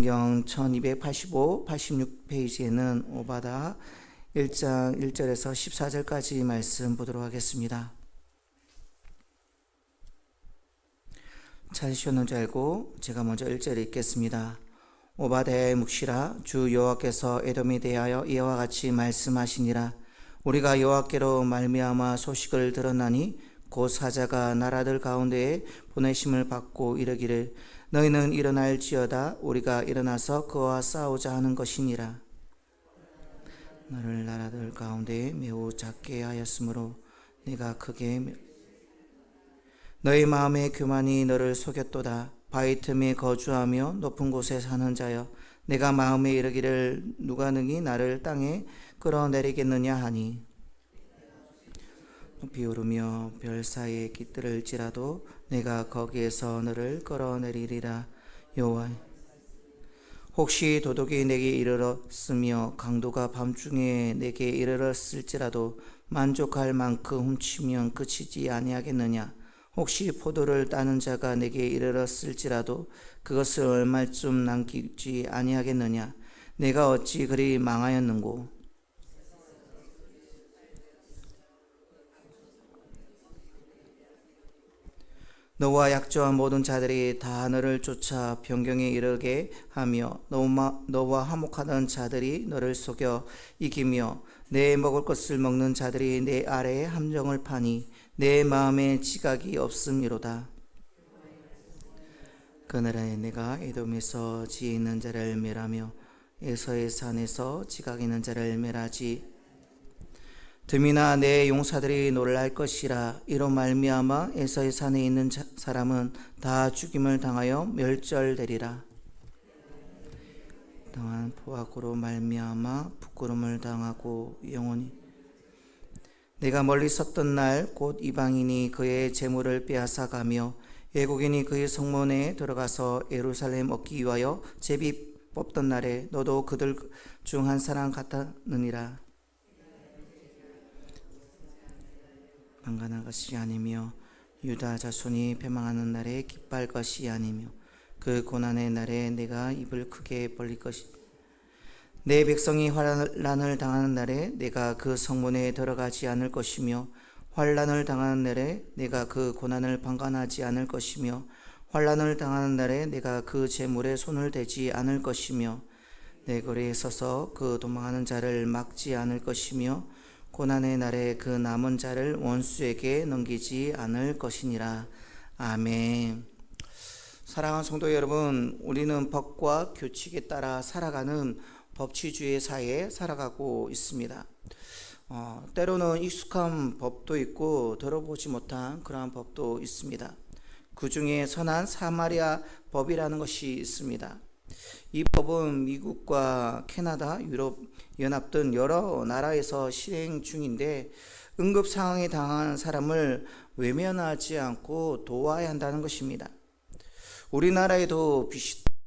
성경 1285, 86페이지에는 오바다 1장 1절에서 14절까지 말씀 보도록 하겠습니다. 찾으셨는 줄 알고 제가 먼저 1절 읽겠습니다. 오바다의 묵시라 주 여호와께서 에돔에 대하여 이와 같이 말씀하시니라 우리가 여호와께로 말미암아 소식을 들었나니 곧 사자가 나라들 가운데에 보내심을 받고 이르기를 너희는 일어날지어다. 우리가 일어나서 그와 싸우자 하는 것이니라. 너를 나라들 가운데 매우 작게 하였으므로 네가 크게 너희 마음의 교만이 너를 속였도다. 바위 틈에 거주하며 높은 곳에 사는 자여 내가 마음에 이르기를 누가 능히 나를 땅에 끌어내리겠느냐 하니 높이 오르며 별 사이에 깃들을지라도 내가 거기에서 너를 끌어내리리라. 여호와 혹시 도둑이 내게 이르렀으며 강도가 밤중에 내게 이르렀을지라도 만족할 만큼 훔치면 그치지 아니하겠느냐? 혹시 포도를 따는 자가 내게 이르렀을지라도 그것을 얼마쯤 남기지 아니하겠느냐? 내가 어찌 그리 망하였는고 너와 약조한 모든 자들이 다 너를 쫓아 변경에 이르게 하며 너와, 화목하던 자들이 너를 속여 이기며 내 먹을 것을 먹는 자들이 내 아래에 함정을 파니 내 마음에 지각이 없음이로다. 그날에 내가 에돔에서 지혜 있는 자를 멸하며 에서의 산에서 지각 있는 자를 멸하지 듬이나 내 용사들이 놀랄 것이라 이로 말미암아 에서의 산에 있는 자, 사람은 다 죽임을 당하여 멸절되리라. 당한 포악으로 말미암아 부끄럼을 당하고 영원히 내가 멀리 섰던 날 곧 이방인이 그의 재물을 빼앗아 가며 외국인이 그의 성문에 들어가서 예루살렘 얻기 위하여 제비 뽑던 날에 너도 그들 중 한 사람 같았느니라 방관한 것이 아니며 유다 자손이 패망하는 날에 기뻐할 것이 아니며 그 고난의 날에 내가 입을 크게 벌릴 것이 내 백성이 환란을 당하는 날에 내가 그 성문에 들어가지 않을 것이며 환란을 당하는 날에 내가 그 고난을 방관하지 않을 것이며 환란을 당하는 날에 내가 그 재물에 손을 대지 않을 것이며 내 거리에 서서 그 도망하는 자를 막지 않을 것이며 고난의 날에 그 남은 자를 원수에게 넘기지 않을 것이니라. 아멘. 사랑하는 성도 여러분, 우리는 법과 규칙에 따라 살아가는 법치주의 사회에 살아가고 있습니다. 어, 때로는 익숙한 법도 있고 들어보지 못한 그러한 법도 있습니다. 그 중에 선한 사마리아 법이라는 것이 있습니다. 이 법은 미국과 캐나다, 유럽 연합 등 여러 나라에서 실행 중인데 응급 상황에 당한 사람을 외면하지 않고 도와야 한다는 것입니다. 우리나라에도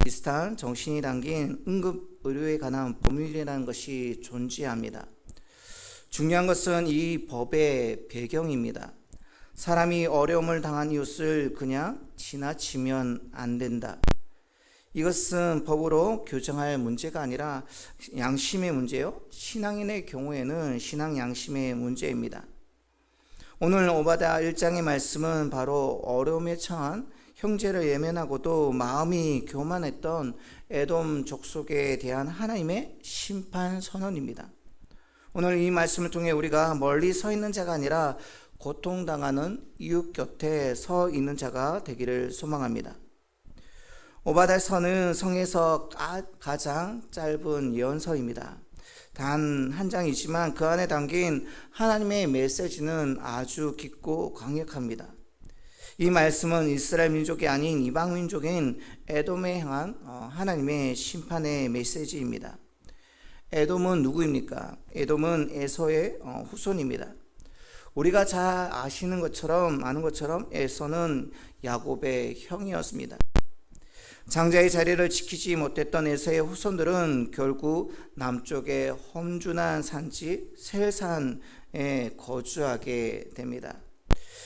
비슷한 정신이 담긴 응급 의료에 관한 법률이라는 것이 존재합니다. 중요한 것은 이 법의 배경입니다. 사람이 어려움을 당한 이웃을 그냥 지나치면 안 된다. 이것은 법으로 교정할 문제가 아니라 양심의 문제요. 신앙인의 경우에는 신앙 양심의 문제입니다. 오늘 오바다 1장의 말씀은 바로 어려움에 처한 형제를 예면하고도 마음이 교만했던 에돔 족속에 대한 하나님의 심판 선언입니다. 오늘 이 말씀을 통해 우리가 멀리 서 있는 자가 아니라 고통당하는 이웃 곁에 서 있는 자가 되기를 소망합니다. 오바달 선은 성에서 가장 짧은 예언서입니다. 단 한 장이지만 그 안에 담긴 하나님의 메시지는 아주 깊고 강력합니다. 이 말씀은 이스라엘 민족이 아닌 이방 민족인 에돔에 향한 어, 하나님의 심판의 메시지입니다. 에돔은 누구입니까? 에돔은 에서의 어, 후손입니다. 우리가 잘 아시는 것처럼 아는 것처럼 에서는 야곱의 형이었습니다. 장자의 자리를 지키지 못했던 에서의 후손들은 결국 남쪽의 험준한 산지 셀산에 거주하게 됩니다.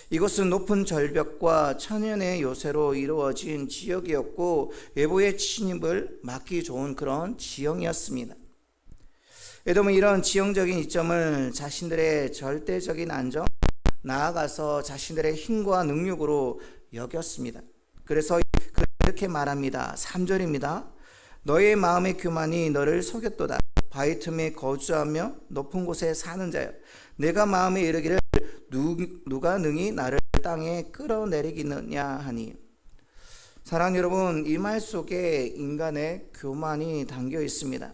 이곳은 높은 절벽과 천연의 요새로 이루어진 지역이었고 외부의 침입을 막기 좋은 그런 지형이었습니다. 에돔은 이런 지형적인 이점을 자신들의 절대적인 안정, 나아가서 자신들의 힘과 능력으로 여겼습니다. 그래서 그렇게 말합니다. 3절입니다. 너의 마음의 교만이 너를 속였도다. 바위 틈에 거주하며 높은 곳에 사는 자여. 내가 마음에 이르기를 누, 누가 능히 나를 땅에 끌어내리겠느냐 하니. 사랑 여러분, 이 말 속에 인간의 교만이 담겨 있습니다.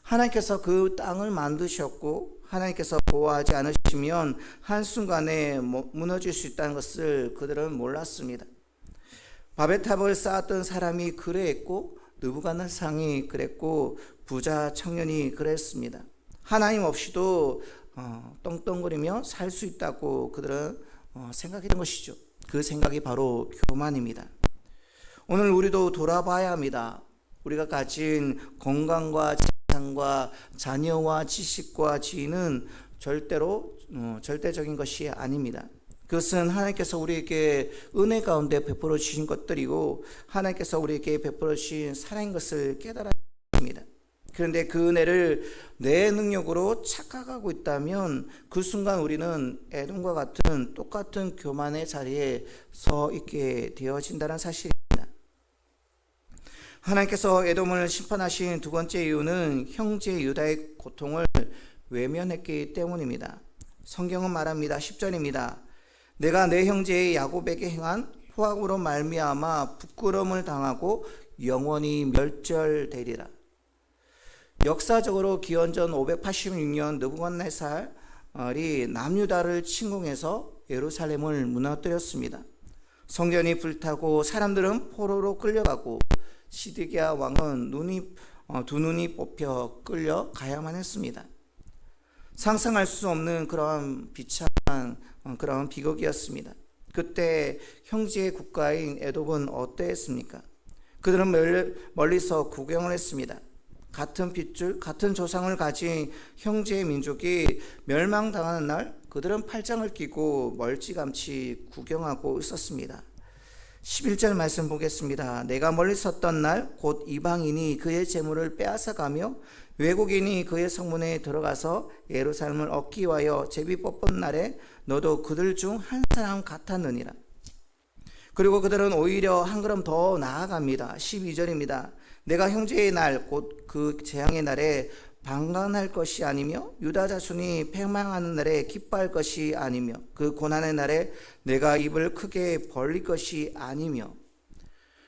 하나님께서 그 땅을 만드셨고 하나님께서 보호하지 않으시면 한순간에 뭐 무너질 수 있다는 것을 그들은 몰랐습니다. 바벨탑을 쌓았던 사람이 그래했고 느부갓네살이 그랬고 부자 청년이 그랬습니다. 하나님 없이도 어, 떵떵거리며 살 수 있다고 그들은 어, 생각했던 것이죠. 그 생각이 바로 교만입니다. 오늘 우리도 돌아봐야 합니다. 우리가 가진 건강과 재산과 자녀와 지식과 지위는 절대로 어, 절대적인 것이 아닙니다. 그것은 하나님께서 우리에게 은혜 가운데 베풀어 주신 것들이고 하나님께서 우리에게 베풀어 주신 사랑인 것을 깨달아 합니다. 그런데 그 은혜를 내 능력으로 착각하고 있다면 그 순간 우리는 애돔과 같은 똑같은 교만의 자리에 서 있게 되어진다는 사실입니다. 하나님께서 에돔을 심판하신 두 번째 이유는 형제 유다의 고통을 외면했기 때문입니다. 성경은 말합니다. 10절입니다. 내가 내 형제의 야곱에게 행한 포악으로 말미암아 부끄러움을 당하고 영원히 멸절되리라. 역사적으로 기원전 586년 느부갓네살이 남유다를 침공해서 예루살렘을 무너뜨렸습니다. 성전이 불타고 사람들은 포로로 끌려가고 시드기야 왕은 눈이 어, 두 눈이 뽑혀 끌려 가야만 했습니다. 상상할 수 없는 그런 비참한 어, 그런 비극이었습니다. 그때 형제의 국가인 에돔은 어떠했습니까? 그들은 멀리서 구경을 했습니다. 같은 핏줄, 같은 조상을 가진 형제의 민족이 멸망당하는 날 그들은 팔짱을 끼고 멀찌감치 구경하고 있었습니다. 11절 말씀 보겠습니다. 내가 멀리 섰던 날 곧 이방인이 그의 재물을 빼앗아가며 외국인이 그의 성문에 들어가서 예루살렘을 얻기 위하여 제비 뽑은 날에 너도 그들 중 한 사람 같았느니라. 그리고 그들은 오히려 한 걸음 더 나아갑니다. 12절입니다. 내가 형제의 날, 곧 그 재앙의 날에 방관할 것이 아니며 유다 자손이 패망하는 날에 기뻐할 것이 아니며 그 고난의 날에 내가 입을 크게 벌릴 것이 아니며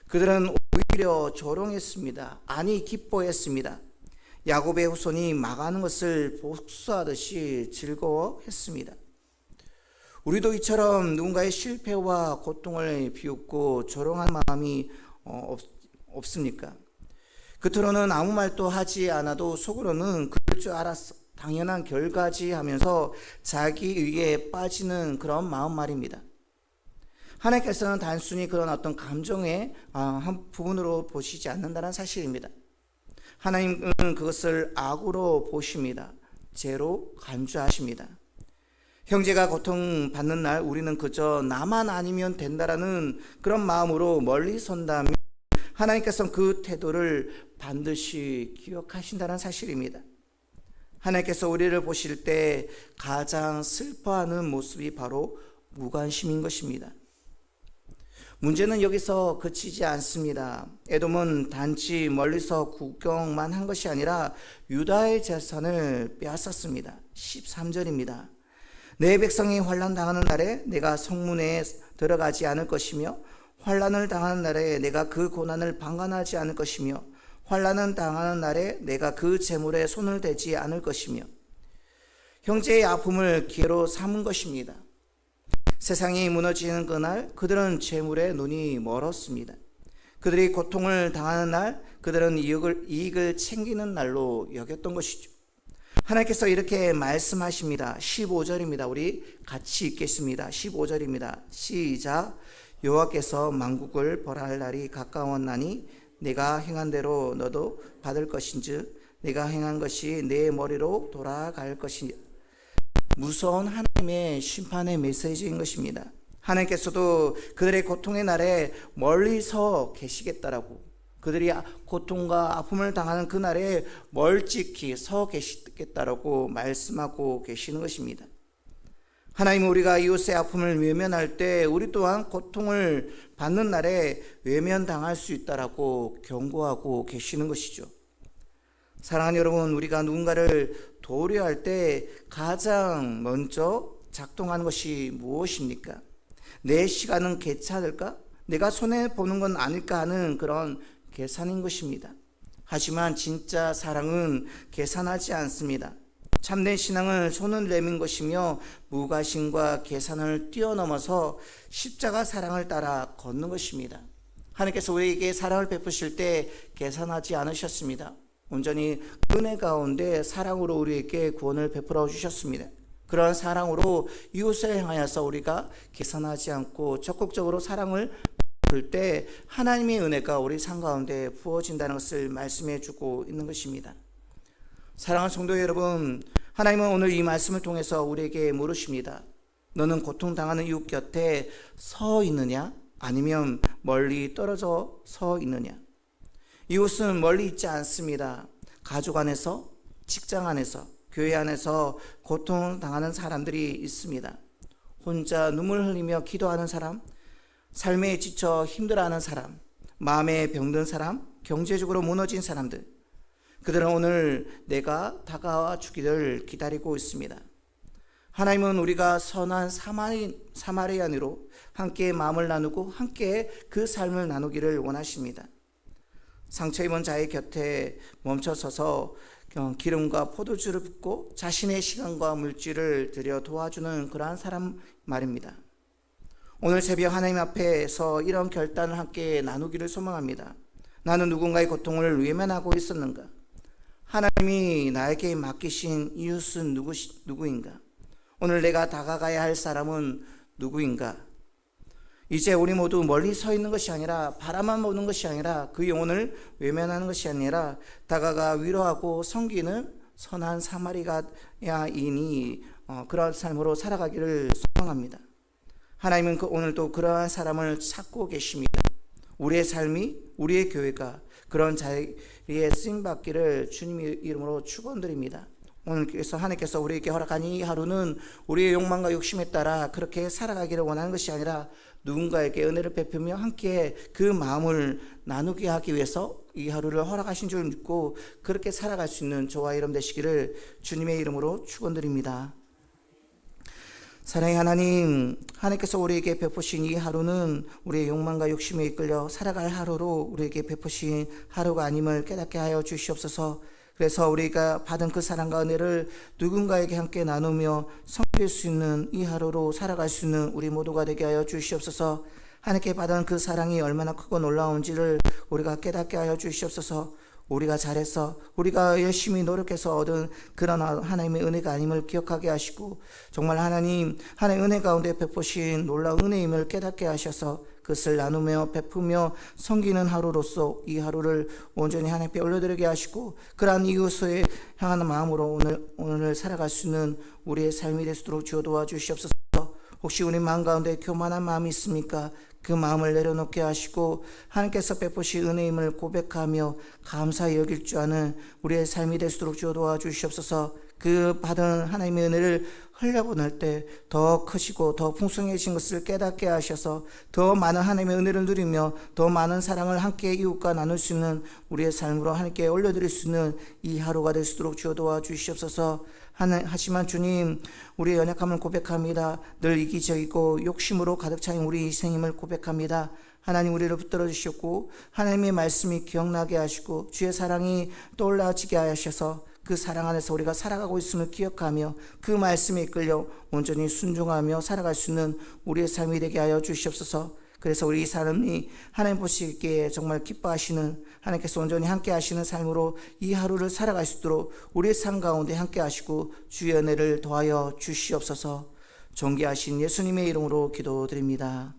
그들은 오히려 조롱했습니다. 아니 기뻐했습니다. 야곱의 후손이 망하는 것을 복수하듯이 즐거워했습니다. 우리도 이처럼 누군가의 실패와 고통을 비웃고 조롱한 마음이 어, 없습니까? 겉으로는 아무 말도 하지 않아도 속으로는 그럴 줄 알았어. 당연한 결과지 하면서 자기 의에 빠지는 그런 마음 말입니다. 하나님께서는 단순히 그런 어떤 감정의 아, 한 부분으로 보시지 않는다는 사실입니다. 하나님은 그것을 악으로 보십니다. 죄로 간주하십니다. 형제가 고통받는 날 우리는 그저 나만 아니면 된다라는 그런 마음으로 멀리 선다면 하나님께서는 그 태도를 반드시 기억하신다는 사실입니다. 하나님께서 우리를 보실 때 가장 슬퍼하는 모습이 바로 무관심인 것입니다. 문제는 여기서 그치지 않습니다. 에돔은 단지 멀리서 구경만 한 것이 아니라 유다의 재산을 빼앗았습니다. 13절입니다. 내 백성이 환란 당하는 날에 내가 성문에 들어가지 않을 것이며 환란을 당하는 날에 내가 그 고난을 방관하지 않을 것이며 환란은 당하는 날에 내가 그 재물에 손을 대지 않을 것이며 형제의 아픔을 기회로 삼은 것입니다. 세상이 무너지는 그날 그들은 재물에 눈이 멀었습니다. 그들이 고통을 당하는 날 그들은 이익을, 이익을 챙기는 날로 여겼던 것이죠. 하나님께서 이렇게 말씀하십니다. 15절입니다. 우리 같이 읽겠습니다. 15절입니다. 시작. 여호와께서 만국을 벌할 날이 가까웠나니 내가 행한 대로 너도 받을 것인즉 내가 행한 것이 내 머리로 돌아갈 것이 무서운 하나님의 심판의 메시지인 것입니다. 하나님께서도 그들의 고통의 날에 멀리서 계시겠다라고 그들이 고통과 아픔을 당하는 그 날에 멀찍이 서 계시겠다라고 말씀하고 계시는 것입니다. 하나님은 우리가 이웃의 아픔을 외면할 때 우리 또한 고통을 받는 날에 외면당할 수 있다라고 경고하고 계시는 것이죠. 사랑하는 여러분, 우리가 누군가를 도우려 할 때 가장 먼저 작동하는 것이 무엇입니까? 내 시간은 괜찮을까? 내가 손해 보는 건 아닐까 하는 그런 계산인 것입니다. 하지만 진짜 사랑은 계산하지 않습니다. 참된 신앙은 손을 내민 것이며 무가심과 계산을 뛰어넘어서 십자가 사랑을 따라 걷는 것입니다. 하나님께서 우리에게 사랑을 베푸실 때 계산하지 않으셨습니다. 온전히 은혜 가운데 사랑으로 우리에게 구원을 베풀어 주셨습니다. 그러한 사랑으로 이웃을 향하여서 우리가 계산하지 않고 적극적으로 사랑을 베풀 때 하나님의 은혜가 우리 삶 가운데 부어진다는 것을 말씀해 주고 있는 것입니다. 사랑하는 성도 여러분, 하나님은 오늘 이 말씀을 통해서 우리에게 물으십니다. 너는 고통당하는 이웃 곁에 서 있느냐? 아니면 멀리 떨어져 서 있느냐? 이웃은 멀리 있지 않습니다. 가족 안에서, 직장 안에서, 교회 안에서 고통 당하는 사람들이 있습니다. 혼자 눈물 흘리며 기도하는 사람, 삶에 지쳐 힘들어하는 사람, 마음에 병든 사람, 경제적으로 무너진 사람들, 그들은 오늘 내가 다가와 주기를 기다리고 있습니다. 하나님은 우리가 선한 사마리, 사마리안으로 함께 마음을 나누고 함께 그 삶을 나누기를 원하십니다. 상처 입은 자의 곁에 멈춰서서 기름과 포도주를 붓고 자신의 시간과 물질을 들여 도와주는 그러한 사람 말입니다. 오늘 새벽 하나님 앞에서 이런 결단을 함께 나누기를 소망합니다. 나는 누군가의 고통을 외면하고 있었는가? 하나님이 나에게 맡기신 이웃은 누구, 누구인가? 오늘 내가 다가가야 할 사람은 누구인가? 이제 우리 모두 멀리 서 있는 것이 아니라 바라만 보는 것이 아니라 그 영혼을 외면하는 것이 아니라 다가가 위로하고 섬기는 선한 사마리가야인이 어, 그런 삶으로 살아가기를 소망합니다. 하나님은 그 오늘도 그러한 사람을 찾고 계십니다. 우리의 삶이 우리의 교회가 그런 자리에 쓰임 받기를 주님의 이름으로 축원드립니다. 오늘께서 하나님께서 우리에게 허락한 이 하루는 우리의 욕망과 욕심에 따라 그렇게 살아가기를 원하는 것이 아니라 누군가에게 은혜를 베푸며 함께 그 마음을 나누게 하기 위해서 이 하루를 허락하신 줄 믿고 그렇게 살아갈 수 있는 저와 여러분 되시기를 주님의 이름으로 축원드립니다. 사랑의 하나님, 하나님께서 우리에게 베푸신 이 하루는 우리의 욕망과 욕심에 이끌려 살아갈 하루로 우리에게 베푸신 하루가 아님을 깨닫게 하여 주시옵소서. 그래서 우리가 받은 그 사랑과 은혜를 누군가에게 함께 나누며 섬길 수 있는 이 하루로 살아갈 수 있는 우리 모두가 되게 하여 주시옵소서. 하나님께 받은 그 사랑이 얼마나 크고 놀라운지를 우리가 깨닫게 하여 주시옵소서. 우리가 잘해서 우리가 열심히 노력해서 얻은 그런 하나님의 은혜가 아님을 기억하게 하시고 정말 하나님 하나님의 은혜 가운데 베푸신 놀라운 은혜임을 깨닫게 하셔서 그것을 나누며 베푸며 섬기는 하루로서 이 하루를 온전히 하나님께 올려드리게 하시고 그러한 이웃을 향하는 마음으로 오늘 오늘을 살아갈 수 있는 우리의 삶이 될 수 있도록 주어 도와주시옵소서. 혹시 우리 마음 가운데 교만한 마음이 있습니까? 그 마음을 내려놓게 하시고 하나님께서 베푸신 은혜임을 고백하며 감사히 여길 줄 아는 우리의 삶이 될 수 있도록 주어 도와주시옵소서. 그 받은 하나님의 은혜를 흘려보낼 때 더 크시고 더 풍성해진 것을 깨닫게 하셔서 더 많은 하나님의 은혜를 누리며 더 많은 사랑을 함께 이웃과 나눌 수 있는 우리의 삶으로 하나님께 올려드릴 수 있는 이 하루가 될 수 있도록 주어 도와주시옵소서. 하지만 주님, 우리의 연약함을 고백합니다. 늘 이기적이고 욕심으로 가득 차인 우리 인생임을 고백합니다. 하나님 우리를 붙들어 주셨고 하나님의 말씀이 기억나게 하시고 주의 사랑이 떠올라지게 하셔서 그 사랑 안에서 우리가 살아가고 있음을 기억하며 그 말씀에 이끌려 온전히 순종하며 살아갈 수 있는 우리의 삶이 되게 하여 주시옵소서. 그래서 우리 이 사람이 하나님 보시기에 정말 기뻐하시는 하나님께서 온전히 함께 하시는 삶으로 이 하루를 살아갈 수 있도록 우리의 삶 가운데 함께 하시고 주의 은혜를 더하여 주시옵소서. 존귀하신 예수님의 이름으로 기도드립니다.